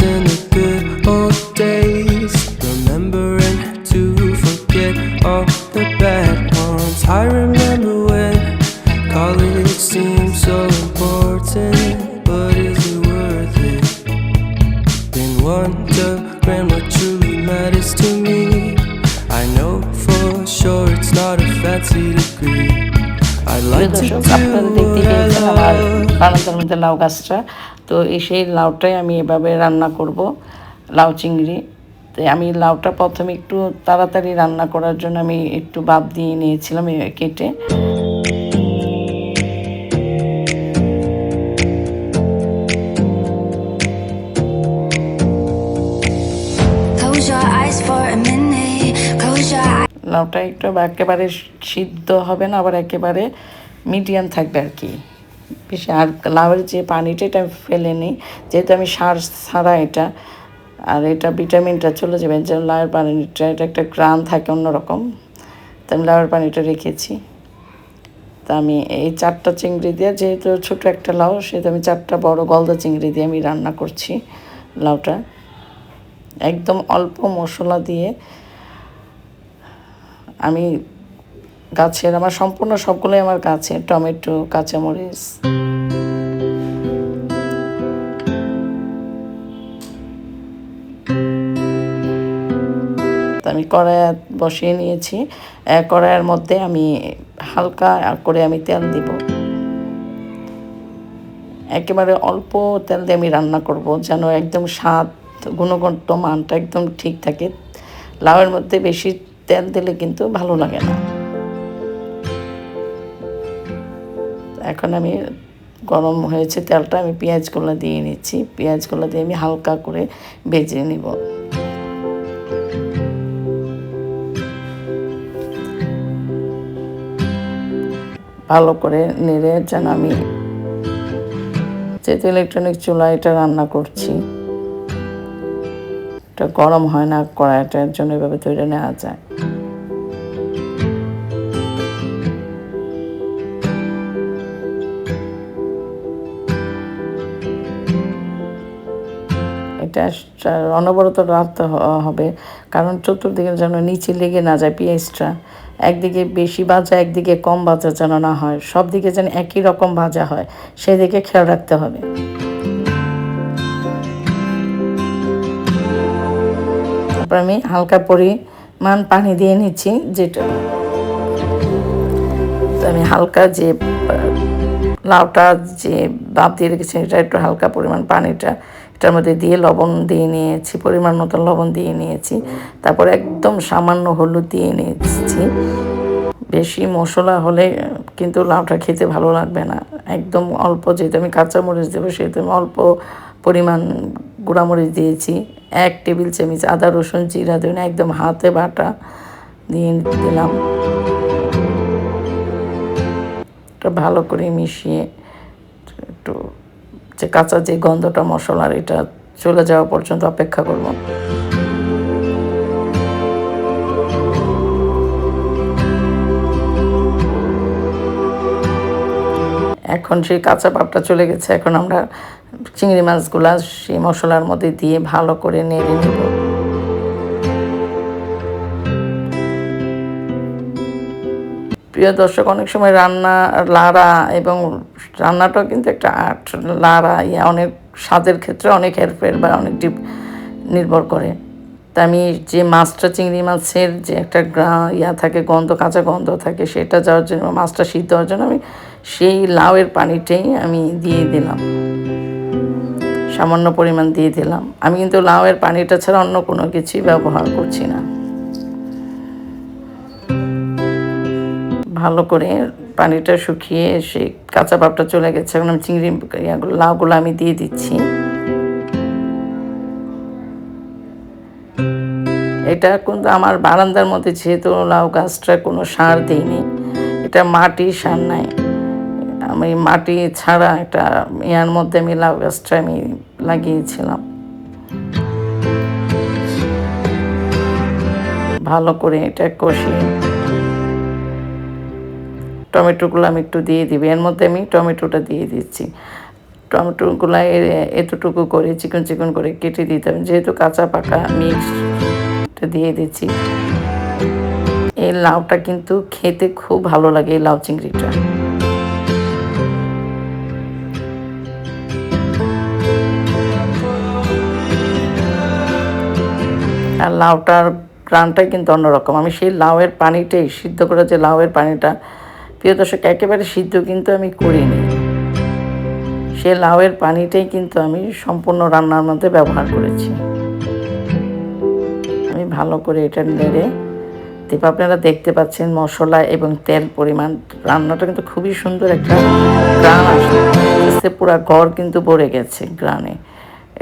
days the good old days. Remembering to forget all the bad ones. I remember when college seemed so important, but is it worth it? Been wondering what truly matters to me. I know for sure it's not a fancy degree. I'd like to do what I love. তো এই সেই লাউটাই আমি এভাবে রান্না করব লাউ চিংড়ি। তো আমি লাউটা প্রথমে একটু তাড়াতাড়ি রান্না করার জন্য আমি একটু বাদ দিয়ে নিয়েছিলাম কেটে. লাউটা একটু একেবারে সিদ্ধ হবে না আবার একেবারে মিডিয়াম থাকবে আর কি। বেশি আর লাউয়ের যে পানিটা এটা আমি ফেলে নিই যেহেতু আমি সার ছাড়া এটা, আর এটা ভিটামিনটা চলে যাবে, যে লাউয়ের পানিটা, এটা একটা গ্রাম থাকে অন্যরকম, তো আমি লাউয়ের পানিটা রেখেছি। তা আমি এই চারটা চিংড়ি দিয়ে, যেহেতু ছোটো একটা লাউ, সেহেতু আমি চারটা বড় গলদা চিংড়ি দিয়ে আমি রান্না করছি লাউটা। একদম অল্প মশলা দিয়ে আমি গাছের, আমার সম্পূর্ণ সবগুলোই আমার গাছে টমেটো, কাঁচামরিচ। আমি কড়াই বসিয়ে নিয়েছি। কড়াইয়ের মধ্যে আমি হালকা করে আমি তেল দিব। একেবারে অল্প তেল দিয়ে আমি রান্না করব, যেন একদম স্বাদ, গুণগত মানটা একদম ঠিক থাকে। লাউয়ের মধ্যে বেশি তেল দিলে কিন্তু ভালো লাগে না। এখন আমি গরম হয়েছে, তেলটা আমি পেঁয়াজগুলো দিয়ে নিচ্ছি। পেঁয়াজগুলো দিয়ে আমি হালকা করে ভেজে নিব। ভালো করে নেড়ে যেন আমি যেহেতু ইলেকট্রনিক চুলা, এটা রান্না করছি। এটা গরম হয় না কড়াইটার জন্য এভাবে তৈরি নেওয়া যায়। অনবরত রাখতে হবে। কারণ চতুর্দিকে যেন নিচে লেগে না যায় পেঁয়াজটা। একদিকে বেশি ভাজা, একদিকে কম ভাজা যেন না হয়। সব দিকে যেন একই রকম ভাজা হয়, সেদিকে খেয়াল রাখতে হবে। তারপর আমি হালকা পরিমাণ পানি দিয়ে নিচ্ছি, যেটা আমি হালকা যে লাউটা যে বাপ দিয়ে রেখেছি এটা একটু হালকা পরিমাণ পানিটা এটার মধ্যে দিয়ে লবণ দিয়ে নিয়েছি, পরিমাণ মতো লবণ দিয়ে নিয়েছি। তারপর একদম সামান্য হলুদ দিয়ে নিয়েছি। বেশি মশলা হলে কিন্তু লাউটা খেতে ভালো লাগবে না। একদম অল্প যেহেতু আমি কাঁচামরিচ দেবো, সেহেতু আমি অল্প পরিমাণ গুঁড়ামরিচ দিয়েছি। এক টেবিল চামচ আদা, রসুন, জিরা, ধনে, একদম হাতে বাটা দিয়ে দিলাম। ভালো করে মিশিয়ে যে কাঁচা যে গন্ধটা মশলার, এটা চলে যাওয়া পর্যন্ত অপেক্ষা করব। এখন সেই কাঁচা পাপটা চলে গেছে। এখন আমরা চিংড়ি মাছগুলা সেই মশলার মধ্যে দিয়ে ভালো করে নেড়ে নেব। প্রিয় দর্শক, অনেক সময় রান্না, লাড়া এবং রান্নাটাও কিন্তু একটা আর্ট। লাড়া ইয়া অনেক স্বাদের ক্ষেত্রে অনেক হেরফের বা অনেক ডিপ নির্ভর করে। তা আমি যে মাছটা, চিংড়ি মাছের যে একটা গ্রা, ইয়া থাকে, গন্ধ, কাঁচা গন্ধ থাকে, সেটা যাওয়ার জন্য, মাছটা সিদ্ধ হওয়ার জন্য আমি সেই লাউয়ের পানিটাই আমি দিয়ে দিলাম। সামান্য পরিমাণ দিয়ে দিলাম। আমি কিন্তু লাউয়ের পানিটা ছাড়া অন্য কোনো কিছুই ব্যবহার করছি না। ভালো করে পানিটা শুকিয়ে সেই কাঁচা ভাবটা চলে গেছে। এখন আমি চিংড়ি লাউগুলো আমি দিয়ে দিচ্ছি। এটা কিন্তু আমার বারান্দার মধ্যে যেহেতু লাউ গাছটা কোনো সার দিইনি, এটা মাটি সার নাই। আমি মাটি ছাড়া একটা ইয়ার মধ্যে আমি লাউ গাছটা আমি লাগিয়েছিলাম। ভালো করে এটা কষিয়ে টমেটোগুলো আমি একটু দিয়ে দিবি। এর মধ্যে আমি টমেটোটা দিয়ে দিচ্ছি। টমেটোগুলো এতটুকু করে চিকন চিকন করে কেটে দিতে হবে। যেহেতু কাঁচা পাকা মিক্স দিয়ে দিচ্ছি। এই লাউটা কিন্তু খেতে খুব ভালো লাগে, এই লাউ চিংড়িটা। আর লাউটার গ্রানটাই কিন্তু অন্যরকম। আমি সেই লাউয়ের পানিটাই, সিদ্ধ করে যে লাউয়ের পানিটা প্রিয় দর্শক, একেবারে সিদ্ধ কিন্তু আমি করিনি। সে লাউয়ের পানিটাই কিন্তু আমি সম্পূর্ণ রান্নার মধ্যে ব্যবহার করেছি। আমি ভালো করে এটা নেড়ে তারপর আপনারা দেখতে পাচ্ছেন মশলা এবং তেল পরিমাণ। রান্নাটা কিন্তু খুবই সুন্দর একটা গ্রান আসছে। পুরো ঘর কিন্তু ভরে গেছে গ্রানে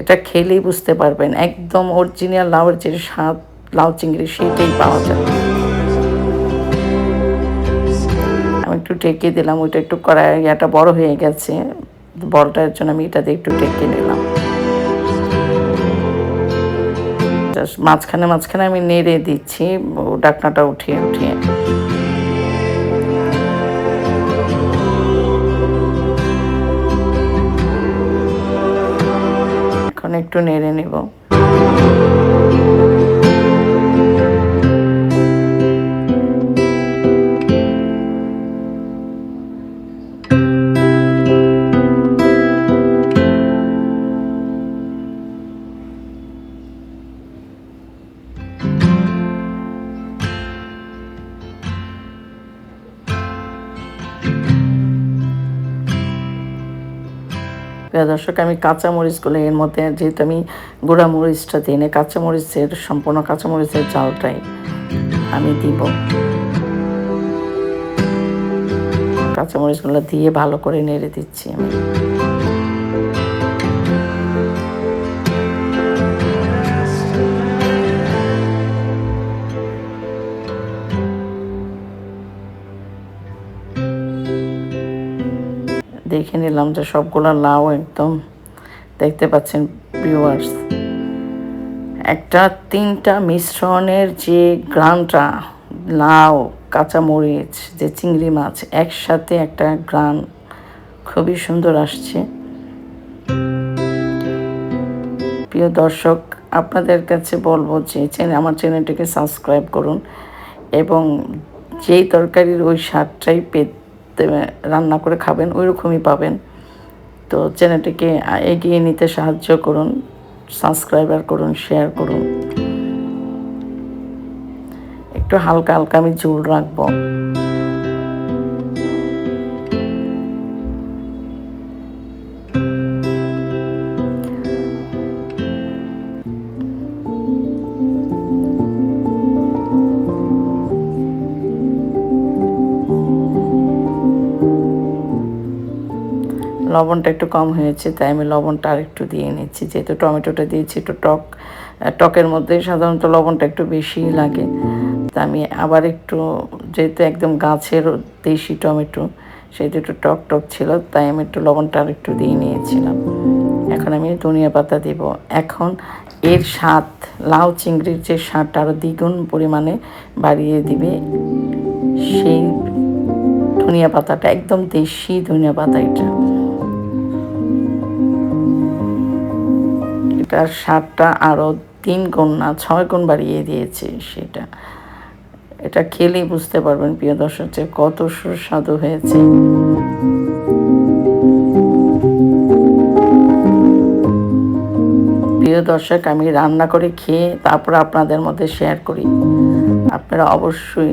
এটা খেলেই বুঝতে পারবেন, একদম অরিজিনাল লাউয়ের যে স্বাদ, লাউ চিংড়ি সেটাই পাওয়া যায়। আমি একটু টেকে দিলাম, ওইটা একটু করা, ইয়াটা বড় হয়ে গেছে। বড়টার জন্য আমি এটা দিয়ে একটু টেকে নিলাম। মাঝখানে মাঝখানে আমি নেড়ে দিচ্ছি, ডাকনাটা উঠিয়ে উঠিয়ে। এখন একটু নেড়ে নেব। প্রিয় দর্শক, আমি কাঁচা মরিচগুলো এর মধ্যে, যেহেতু আমি গুঁড়া মরিচটা দিই না কাঁচা মরিচের সম্পূর্ণ কাঁচা মরিচের চালটাই আমি দিব। কাঁচা মরিচগুলো দিয়ে ভালো করে নেড়ে দিচ্ছি আমি। দেখে নিলাম যে সবগুলো লাউ একদম দেখতে পাচ্ছেন ভিউয়ার্স একটা তিনটা মিশ্রণের যে গ্রানটা লাউ, কাঁচামরিচ, যে চিংড়ি মাছ, একসাথে একটা গ্রান খুবই সুন্দর আসছে। প্রিয় দর্শক, আপনাদের কাছে বলব যে চ্যানেল আমার চ্যানেলটিকে সাবস্ক্রাইব করুন এবং যেই তরকারির ওই স্বাদটাই পেতে রান্না করে খাবেন ওই রকমই পাবেন। তো চ্যানেলটিকে এগিয়ে নিতে সাহায্য করুন, সাবস্ক্রাইবার করুন, শেয়ার করুন। একটু হালকা হালকা আমি ঝোল রাখব। লবণটা একটু কম হয়েছে, তাই আমি লবণটা আর একটু দিয়ে নিচ্ছি। যেহেতু টমেটোটা দিয়েছি, একটু টক টকের মধ্যে সাধারণত লবণটা একটু বেশি লাগে। তা আমি আবার একটু, যেহেতু একদম গাছের দেশি টমেটো, সেহেতু একটু টক টক ছিল, তাই আমি একটু লবণটা আর একটু দিয়ে নিয়েছিলাম। এখন আমি ধনিয়া পাতা দিব। এখন এর স্বাদ, লাউ চিংড়ির যে স্বাদটা আরও দ্বিগুণ পরিমাণে বাড়িয়ে দিবে। সেই ধনিয়া পাতাটা, একদম দেশি ধনিয়া পাতা এটা। এটার স্বাদটা আরও তিন গুণ না ছয় গুণ বাড়িয়ে দিয়েছে সেটা। এটা খেলেই বুঝতে পারবেন, প্রিয় দর্শক, যে কত সুস্বাদু হয়েছে। প্রিয় দর্শক, আমি রান্না করে খেয়ে তারপর আপনাদের মধ্যে শেয়ার করি। আপনারা অবশ্যই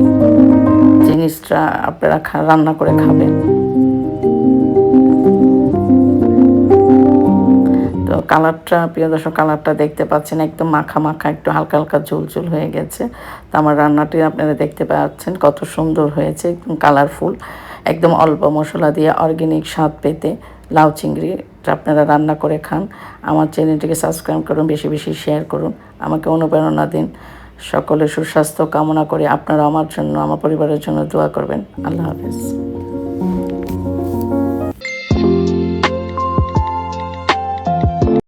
জিনিসটা আপনারা রান্না করে খাবেন। কালারটা, প্রিয় দর্শক, কালারটা দেখতে পাচ্ছেন, একদম মাখা মাখা, একটু হালকা হালকা ঝোল ঝোল হয়ে গেছে। তো আমার রান্নাটি আপনারা দেখতে পাচ্ছেন, কত সুন্দর হয়েছে, একদম কালারফুল। একদম অল্প মশলা দিয়ে অর্গ্যানিক স্বাদ পেতে লাউ চিংড়ি আপনারা রান্না করে খান। আমার চ্যানেলটিকে সাবস্ক্রাইব করুন, বেশি বেশি শেয়ার করুন। আমাকে অনুপ্রেরণা দিন। সকলের সুস্বাস্থ্য কামনা করে। আপনারা আমার জন্য, আমার পরিবারের জন্য দোয়া করবেন। আল্লাহ হাফেজ।